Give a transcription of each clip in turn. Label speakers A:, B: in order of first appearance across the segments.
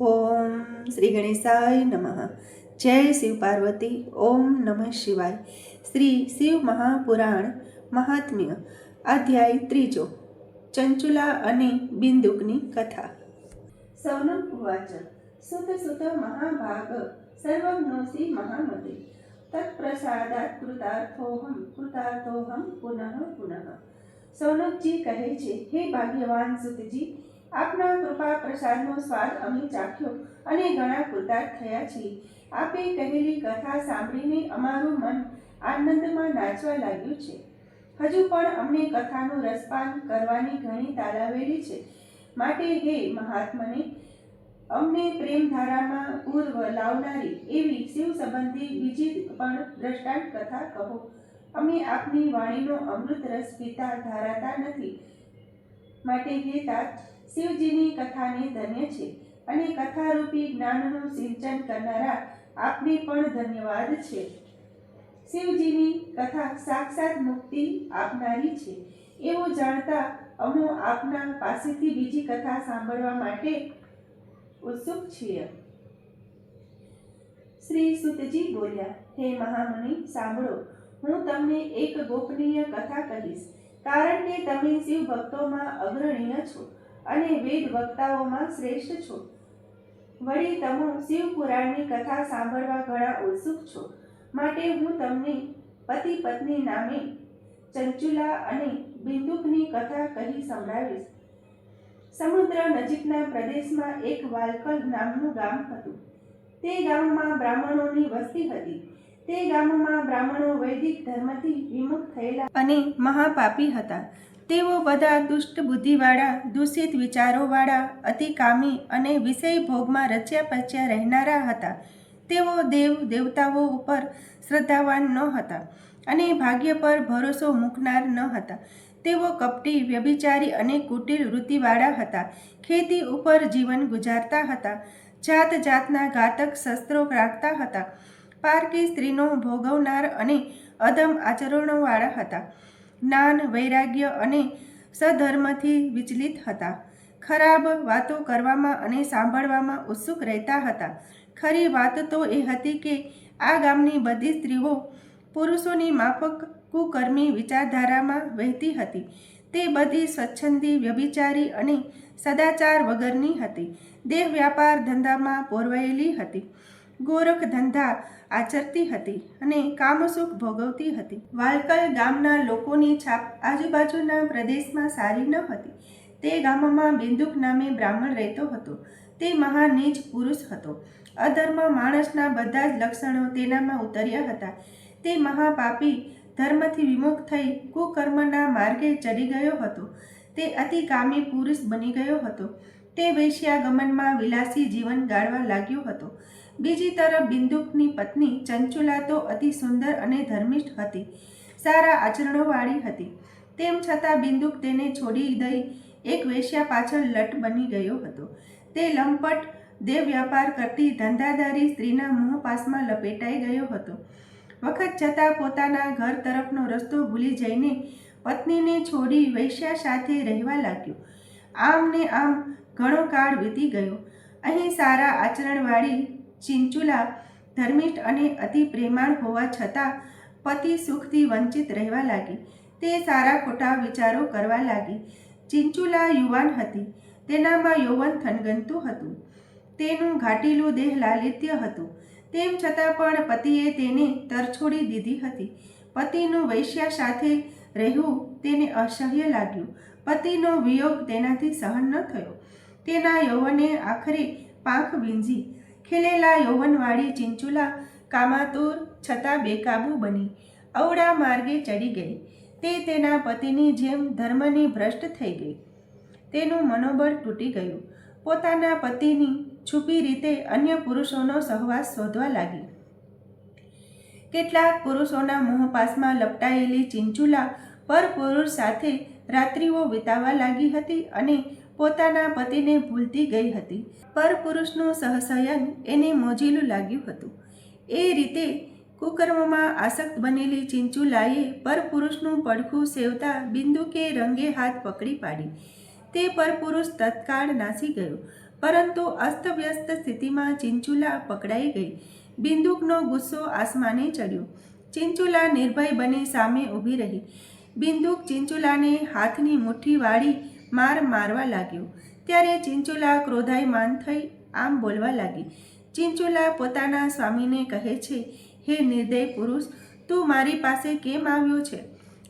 A: ઓમ શ્રી ગણેશાય નમઃ. જય શિવ પાર્વતી, ઓમ નમઃ શિવાય. શ્રી શિવ મહાપુરાણ મહાત્મ્ય, અધ્યાય ત્રીજો, ચંચુલા અને બિંદુકની કથા. સૌનમ ઉવાચ સુત સુત મહાભાગ સર્વજ્ઞોસી મહામતે. તત્પ્રસાદાત કૃતાર્થોહમ કૃતાર્થોહમ પુનઃ પુનઃ. સૌનકજી કહે છે, હે ભાગ્યવાન સુતજી આપના કૃપા પ્રસાદનો સ્વાદ અમે ચાખ્યો અને ઘણા કૃતાર્થ થયા છીએ. આપે કહેલી કથા સાંભળીને અમારું મન આનંદમાં નાચવા લાગ્યું છે. હજુ પણ અમને કથાનું રસપાન કરવાની ઘણી તાલાવેલી છે. માટે હે મહાત્મને, અમને પ્રેમધારામાં પૂર્વ લાવનારી એવી શિવ સંબંધી બીજી પણ દ્રષ્ટાંત કથા કહો. અમે આપની વાણીનો અમૃત રસ પીતા ધારાતા નથી. માટે હે તાત શિવજીની કથાને ધન્ય છે અને કથારૂપી જ્ઞાનનું સિંચન કરનારા આપને પણ ધન્યવાદ છે. શિવજીની કથા સાક્ષાત મુક્તિ આપનારી છે. એવું જાણતા અમો આપના પાસેથી બીજી કથા સાંભળવા માટે ઉત્સુક છીએ. શ્રી સુતજી બોલ્યા, હે મહામુનિ, સાંભળો. હું તમને એક ગોપનીય કથા કહીશ. કારણ કે તમે શિવ ભક્તોમાં અગ્રણીય છો. અને વેદ વક્તાઓમાં શ્રેષ્ઠ છો. વળી તમે શિવ પુરાણની કથા સાંભળવા ઘણા ઉત્સુક છો. માટે હું તમને પતિ પત્ની નામે ચંચુલા અને બિંદુકની કથા કહી સંભળાવીશ. સમુદ્ર નજીકના પ્રદેશમાં એક વાલકલ નામનું ગામ હતું. તે ગામમાં બ્રાહ્મણોની વસ્તી હતી. તે ગામમાં બ્રાહ્મણો વૈદિક ધર્મથી વિમુખ થયેલા અને મહાપાપી હતા. તેઓ બધા દુષ્ટ બુદ્ધિવાળા, દૂષિત વિચારોવાળા અતિકામી અને વિષય ભોગમાં રચ્યા પચ્યા રહેનારા હતા. તેઓ દેવ દેવતાઓ ઉપર શ્રદ્ધાવાન ન હતા અને ભાગ્ય પર ભરોસો મૂકનાર ન હતા. તેઓ કપટી, વ્યભિચારી અને કુટિલ વૃત્તિવાળા હતા. ખેતી ઉપર જીવન ગુજારતા હતા. જાત જાતના ઘાતક શસ્ત્રો રાખતા હતા. પારકી સ્ત્રીનો ભોગવનાર અને અધમ આચરણોવાળા હતા. જ્ઞાન, વૈરાગ્ય અને સધર્મથી વિચલિત હતા. ખરાબ વાતો કરવામાં અને સાંભળવામાં ઉત્સુક રહેતા હતા. ખરી વાત તો એ હતી કે, આ ગામની બધી સ્ત્રીઓ પુરુષોની માફક કુકર્મી વિચારધારામાં વહેતી હતી. તે બધી સ્વચ્છંદી, વ્યભિચારી અને સદાચાર વગરની હતી. દેહ વ્યાપાર ધંધામાં પોરવાયેલી હતી. ગોરખ ધંધા આચરતી હતી અને કામસુખ ભોગવતી હતી. વાલકલ ગામના લોકોની છાપ આજુબાજુના પ્રદેશમાં સારી ન હતી. તે ગામમાં બિંદુક નામે બ્રાહ્મણ રહેતો હતો. તે મહાનીચ પુરુષ હતો. અધર્મ માણસના બધા જ લક્ષણો તેનામાં ઉતર્યા હતા. તે મહાપાપી ધર્મથી વિમુખ થઈ કુકર્મના માર્ગે ચડી ગયો હતો. તે અતિકામી પુરુષ બની ગયો હતો. તે વૈશ્યાગમનમાં વિલાસી જીવન ગાળવા લાગ્યો હતો. બીજી તરફ બિંદુકની પત્ની ચંચુલા તો અતિ સુંદર અને ધર્મિષ્ઠ હતી. સારા આચરણોવાળી હતી. તેમ છતાં બિંદુક તેને છોડી દઈ એક વેશ્યા પાછળ લટ બની ગયો હતો. તે લંપટ દેવ વ્યાપાર કરતી ધંધાદારી સ્ત્રીના મોહપાસમાં લપેટાઈ ગયો હતો. વખત જતાં પોતાના ઘર તરફનો રસ્તો ભૂલી જઈને પત્નીને છોડી વૈશ્યા સાથે રહેવા લાગ્યો. આમ ને આમ ઘણો કાળ વીતી ગયો. અહીં સારા આચરણવાળી ચિંચુલા ધર્મિષ્ઠ અને અતિ પ્રેમાળ હોવા છતાં પતિ સુખથી વંચિત રહેવા લાગી. તે સારા ખોટા વિચારો કરવા લાગી. ચિંચુલા યુવાન હતી. તેનામાં યૌવન થનગનતું હતું. તેનું ઘાટીલું દેહ લાલિત્ય હતું. તેમ છતાં પણ પતિએ તેને તરછોડી દીધી હતી. પતિનું વૈશ્યા સાથે રહેવું તેને અસહ્ય લાગ્યું. પતિનો વિયોગ તેનાથી સહન ન થયો. તેના યૌવને આખરે પાંખ વીંજી. ખીલેલા યૌવનવાળી ચિંચુલા કામાતુર છતાં બેકાબુ બની. અવળા માર્ગે ચડી ગઈ. તે તેના પતિની જેમ ધર્મની ભ્રષ્ટ થઈ ગઈ. તેનું મનોબળ તૂટી ગયું. પોતાના પતિની છુપી રીતે અન્ય પુરુષોનો સહવાસ શોધવા લાગી. કેટલાક પુરુષોના મોહપાસમાં લપટાયેલી ચિંચુલા પરપુરુષ સાથે રાત્રિઓ વિતાવવા લાગી હતી અને પોતાના પતિને ભૂલતી ગઈ હતી. પરપુરુષનું સહસયન એને મોજીલું લાગ્યું હતું. એ રીતે કુકર્મમાં આસક્ત બનેલી ચિંચુલાએ પરપુરુષનું પડખું સેવતા બિંદુકે રંગે હાથ પકડી પાડી. તે પરપુરુષ તત્કાળ નાસી ગયો. પરંતુ અસ્તવ્યસ્ત સ્થિતિમાં ચિંચુલા પકડાઈ ગઈ. બિંદુકનો ગુસ્સો આસમાને ચડ્યો. ચિંચુલા નિર્ભય બની સામે ઊભી રહી. બિંદુક ચિંચુલાને હાથની મુઠ્ઠી વાળી માર મારવા લાગ્યો. ત્યારે ચિંચુલા ક્રોધાયમાન થઈ આમ બોલવા લાગી. ચિંચુલા પોતાના સ્વામીને કહે છે, હે નિર્દય પુરુષ, તું મારી પાસે કેમ આવ્યો છે?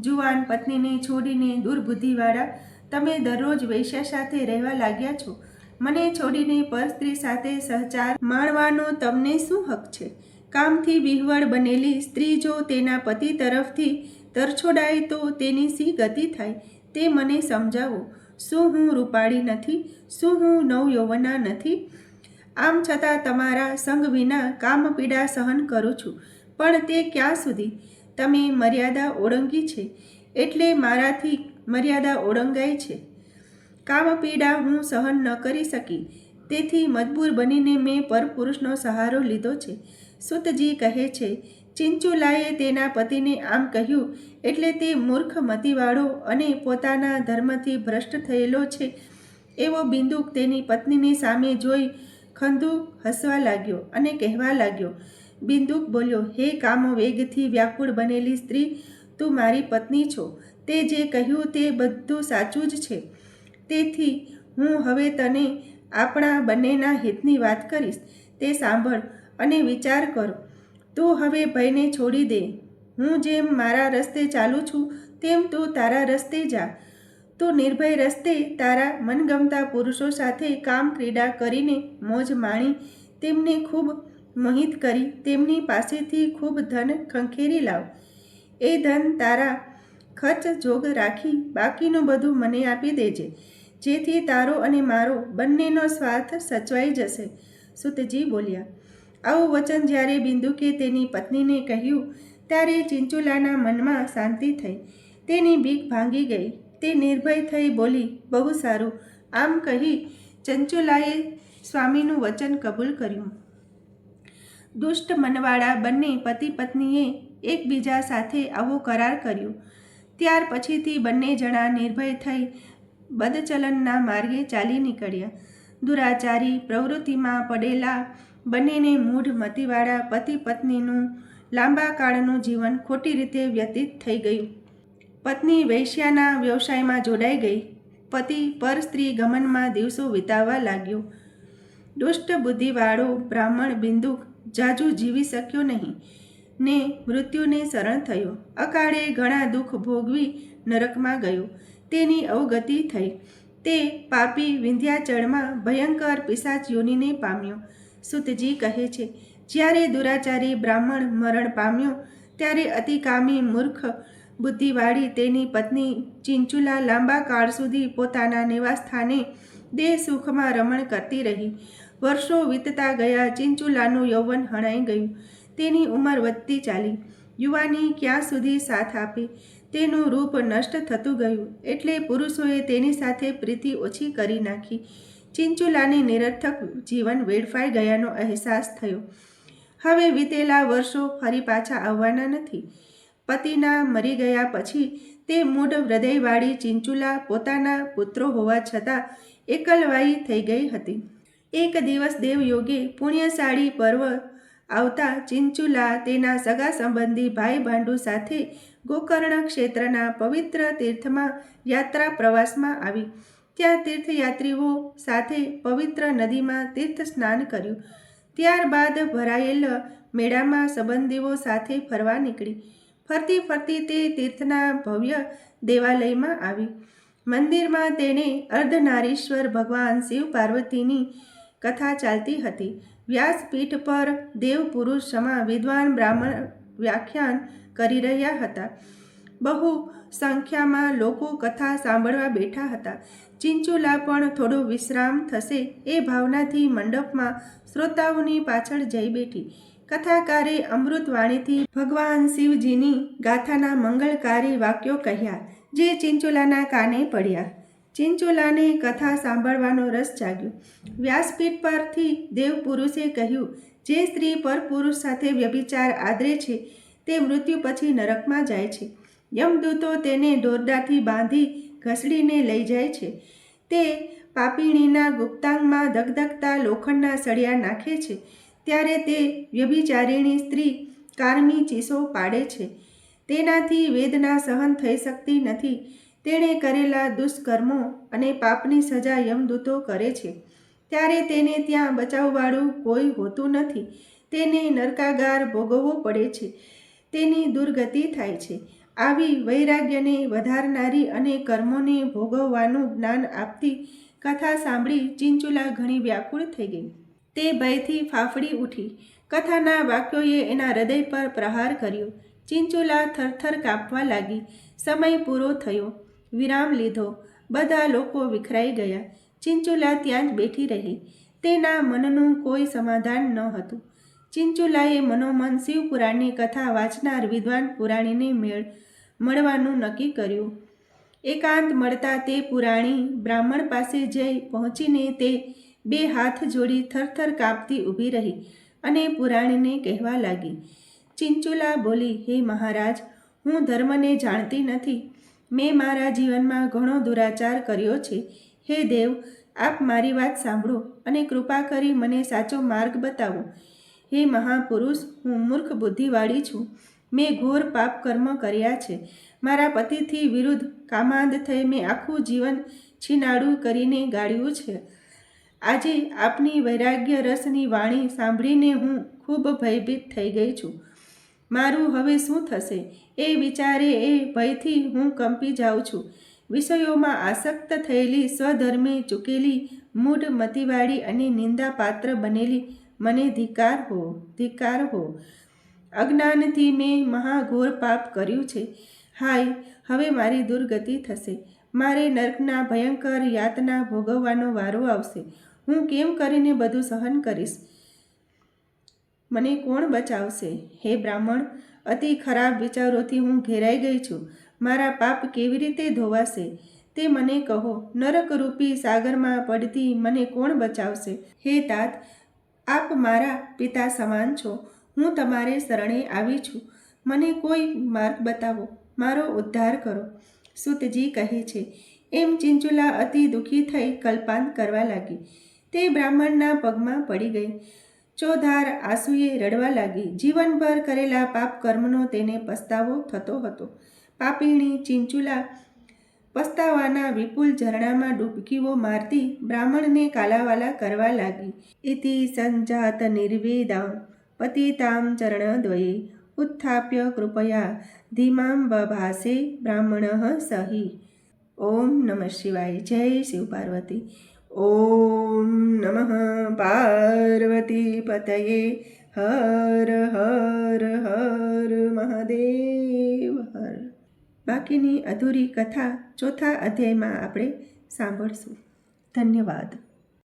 A: જુવાન પત્નીને છોડીને દુર્બુદ્ધિવાળા, તમે દરરોજ વૈશ્ય સાથે રહેવા લાગ્યા છો. મને છોડીને પરસ્ત્રી સાથે સહચાર માણવાનો તમને શું હક છે? કામથી વિહવળ બનેલી સ્ત્રી જો તેના પતિ તરફથી તરછોડાય તો તેની સી ગતિ થાય? તે મને સમજાવો. શું હું રૂપાળી નથી? શું હું નવયૌવના નથી? આમ છતાં તમારા સંગ વિના કામ પીડા સહન કરું છું. પણ તે ક્યાં સુધી? તમે મર્યાદા ઓળંગી છે. એટલે મારાથી મર્યાદા ઓળંગાઈ છે. કામ પીડા હું સહન ન કરી શકી. તેથી મજબૂર બનીને મેં પરપુરુષનો સહારો લીધો છે. સુતજી કહે છે ચિંચુલાએ તેના પતિને આમ કહ્યું, એટલે તે મૂર્ખ મતિવાળો અને પોતાના ધર્મથી ભ્રષ્ટ થયેલો છે. એવો બિંદુક તેની પત્નીની સામે જોઈ ખંદુક હસવા લાગ્યો અને કહેવા લાગ્યો, બિંદુક બોલ્યો, હે કામો વેગથી વ્યાકુળ બનેલી સ્ત્રી, તું મારી પત્ની છો. તે જે કહ્યું તે બધું સાચું જ છે. તેથી હું હવે તને આપણા બંનેના હિતની વાત કરીશ. તે સાંભળ અને વિચાર કર. તું હવે ભયને છોડી દે. હું જેમ મારા રસ્તે ચાલું છું, તેમ તું તારા રસ્તે જા. તું નિર્ભય રસ્તે તારા મનગમતા પુરુષો સાથે કામ ક્રીડા કરીને મોજ માણી. તેમને ખૂબ મોહિત કરી, તેમની પાસેથી ખૂબ ધન ખંખેરી લાવ. એ ધન તારા ખર્ચ જોગ રાખી, બાકીનું બધું મને આપી દેજે. જેથી તારો અને મારો બંનેનો સ્વાર્થ સચવાઈ જશે. સુતજી બોલ્યા. આવું વચન જ્યારે બિંદુકે તેની પત્નીને કહ્યું, ત્યારે ચિંચુલાના મનમાં શાંતિ થઈ. તેની બીક ભાંગી ગઈ. તે નિર્ભય થઈ બોલી, બહુ સારું. આમ કહી ચંચુલાએ સ્વામીનું વચન કબૂલ કર્યું. દુષ્ટ મનવાળા બંને પતિ પત્નીએ એકબીજા સાથે આવો કરાર કર્યો. ત્યાર પછીથી બંને જણા નિર્ભય થઈ બદચલનના માર્ગે ચાલી નીકળ્યા. દુરાચારી પ્રવૃત્તિમાં પડેલા બંનેને મૂઢ મતીવાળા પતિ પત્નીનું લાંબા કાળનું જીવન ખોટી રીતે વ્યતીત થઈ ગયું. પત્ની વૈશ્યાના વ્યવસાયમાં જોડાઈ ગઈ. પતિ પર સ્ત્રી ગમનમાં દિવસો વિતાવવા લાગ્યો. દુષ્ટ બુદ્ધિવાળો બ્રાહ્મણ બિંદુક જાજુ જીવી શક્યો નહીં. ને મૃત્યુને શરણ થયો. અકાળે ઘણા દુઃખ ભોગવી નરકમાં ગયો. તેની અવગતિ થઈ. તે પાપી વિંધ્યાચળમાં ભયંકર પિશાચ યોનિને પામ્યો. સુતજી કહે છે, જ્યારે દુરાચારી બ્રાહ્મણ મરણ પામ્યો, ત્યારે અતિકામી મૂર્ખ બુદ્ધિવાળી તેની પત્ની ચિંચુલા લાંબા કાળ સુધી પોતાના નિવાસસ્થાને દેહ સુખમાં રમણ કરતી રહી. વર્ષો વીતતા ગયા, ચિંચુલાનું યૌવન હણાઈ ગયું. તેની ઉંમર વધતી ચાલી. યુવાની ક્યાં સુધી સાથ આપે? તેનું રૂપ નષ્ટ થતું ગયું. એટલે પુરુષોએ તેની સાથે પ્રીતિ ઓછી કરી નાખી. ચિંચુલાને નિરર્થક જીવન વેડફાઈ ગયાનો અહેસાસ થયો. હવે વીતેલા વર્ષો ફરી પાછા આવવાના નથી. પતિના મરી ગયા પછી તે મૂઢ હૃદયવાળી ચિંચુલા પોતાના પુત્રો હોવા છતાં એકલવાઈ થઈ ગઈ હતી. એક દિવસ દેવયોગે પુણ્યશાળી પર્વ આવતા ચિંચુલા તેના સગા સંબંધી ભાઈ ભાંડુ સાથે ગોકર્ણ ક્ષેત્રના પવિત્ર તીર્થમાં યાત્રા પ્રવાસમાં આવી. ત્યાં તીર્થયાત્રીઓ સાથે પવિત્ર નદીમાં તીર્થ સ્નાન કર્યું. ત્યારબાદ ભરાયેલ મેળામાં સંબંધીઓ સાથે ફરવા નીકળી. ફરતી ફરતી તે તીર્થના ભવ્ય દેવાલયમાં આવી. મંદિરમાં તેણે અર્ધનારીશ્વર ભગવાન શિવ પાર્વતીની કથા ચાલતી હતી. વ્યાસપીઠ પર દેવ પુરુષ સમા વિદ્વાન બ્રાહ્મણ વ્યાખ્યાન કરી રહ્યા હતા. બહુ સંખ્યામાં લોકો કથા સાંભળવા બેઠા હતા. ચિંચુલા પણ થોડો વિશ્રામ થશે એ ભાવનાથી મંડપમાં શ્રોતાઓની પાછળ જઈ બેઠી. કથાકારે અમૃતવાણીથી ભગવાન શિવજીની ગાથાના મંગળકારી વાક્યો કહ્યા, જે ચિંચુલાના કાને પડ્યા. ચિંચુલાને કથા સાંભળવાનો રસ જાગ્યો. વ્યાસપીઠ પરથી દેવપુરુષે કહ્યું, જે સ્ત્રી પરપુરુષ સાથે વ્યભિચાર આદરે છે, તે મૃત્યુ પછી નરકમાં જાય છે. યમદૂતો તેને દોરડાથી બાંધી ઘસડીને લઈ જાય છે. તે પાપીણીના ગુપ્તાંગમાં ધગધગતા લોખંડના સળિયા નાખે છે. ત્યારે તે વ્યભિચારીણી સ્ત્રી કારમી ચીસો પાડે છે. તેનાથી વેદના સહન થઈ શકતી નથી. તેણે કરેલા દુષ્કર્મો અને પાપની સજા યમદૂતો કરે છે. ત્યારે તેને ત્યાં બચાવવાળું કોઈ હોતું નથી. તેને નરકાગાર ભોગવવો પડે છે. તેની દુર્ગતિ થાય છે. આવી વૈરાગ્યને વધારનારી અને કર્મોને ભોગવવાનું જ્ઞાન આપતી કથા સાંભળી ચિંચુલા ઘણી વ્યાકુળ થઈ ગઈ. તે ભયથી ફાફડી ઉઠી. કથાના વાક્યોએ એના હૃદય પર પ્રહાર કર્યો. ચિંચુલા થરથર કાપવા લાગી. સમય પૂરો થયો. વિરામ લીધો. બધા લોકો વિખરાઈ ગયા. ચિંચુલા ત્યાં જ બેઠી રહી. તેના મનનું કોઈ સમાધાન ન હતું. ચિંચુલાએ મનોમન શિવપુરાણની કથા વાંચનાર વિદ્વાન પુરાણીને મેળ મળવાનું નક્કી કર્યું. એકાંત મળતા તે પુરાણી બ્રાહ્મણ પાસે જઈ પહોંચીને તે બે હાથ જોડી થરથર કાપતી ઊભી રહી અને પુરાણીને કહેવા લાગી, ચિંચુલા બોલી, હે મહારાજ, હું ધર્મને જાણતી નથી. મેં મારા જીવનમાં ઘણો દુરાચાર કર્યો છે. હે દેવ, આપ મારી વાત સાંભળો અને કૃપા કરી મને સાચો માર્ગ બતાવો. હે મહાપુરુષ, હું મૂર્ખ બુદ્ધિવાળી છું. મેં ઘોર પાપ કર્મ કર્યા છે. મારા પતિથી વિરુદ્ધ કામાંદ થઈ મેં આખું જીવન છીનાડું કરીને ગાળ્યું છે. આજે આપની વૈરાગ્ય રસની વાણી સાંભળીને હું ખૂબ ભયભીત થઈ ગઈ છું. મારું હવે શું થશે? એ વિચારે એ ભયથી હું કંપી જાઉં છું. વિષયોમાં આસક્ત થયેલી સ્વધર્મે ચૂકેલી, મૂઢ મતિવાળી અને નિંદાપાત્ર બનેલી, મને ધિકાર હો ધિકાર હો. અજ્ઞાનથી મેં મહાઘોર પાપ કર્યું છે. હાય, હવે મારી દુર્ગતિ થશે. મારે નર્કના ભયંકર યાતના ભોગવવાનો વારો આવશે. હું કેમ કરીને બધું સહન કરીશ? મને કોણ બચાવશે? હે બ્રાહ્મણ, અતિ ખરાબ વિચારોથી હું ઘેરાઈ ગઈ છું. મારા પાપ કેવી રીતે ધોવાશે? તે મને કહો. નરકરૂપી સાગરમાં પડતી મને કોણ બચાવશે? હે તાત આપ મારા પિતા સમાન છો. હું તમારે શરણે આવી છું. મને કોઈ માર્ગ બતાવો. મારો ઉદ્ધાર કરો. સુતજી કહે છે. એમ ચિંચુલા અતિ દુઃખી થઈ કલ્પાંત કરવા લાગી. તે બ્રાહ્મણના પગમાં પડી ગઈ. ચોધાર આંસુએ રડવા લાગી. જીવનભર કરેલા પાપ કર્મનો તેને પસ્તાવો થતો હતો. પાપીણી ચિંચુલા પસ્તાવાના વિપુલ ઝરણામાં ડૂબકીઓ મારતી બ્રાહ્મણને કાલાવાલા કરવા લાગી. ઇતિ સંજાત નિર્વેદામ. પતિતામ ચરણદ્વયે ઉત્થાપ્ય કૃપયા ધીમામ બભાસે બ્રાહ્મણ સહી ઓમ નમઃ શિવાય જય શિવ પાર્વતી ઓમ નમઃ પાર્વતી પતયે હર હર હર મહાદેવ હર બાકીની અધૂરી કથા ચોથા અધ્યાયમાં આપણે સાંભળશું. ધન્યવાદ.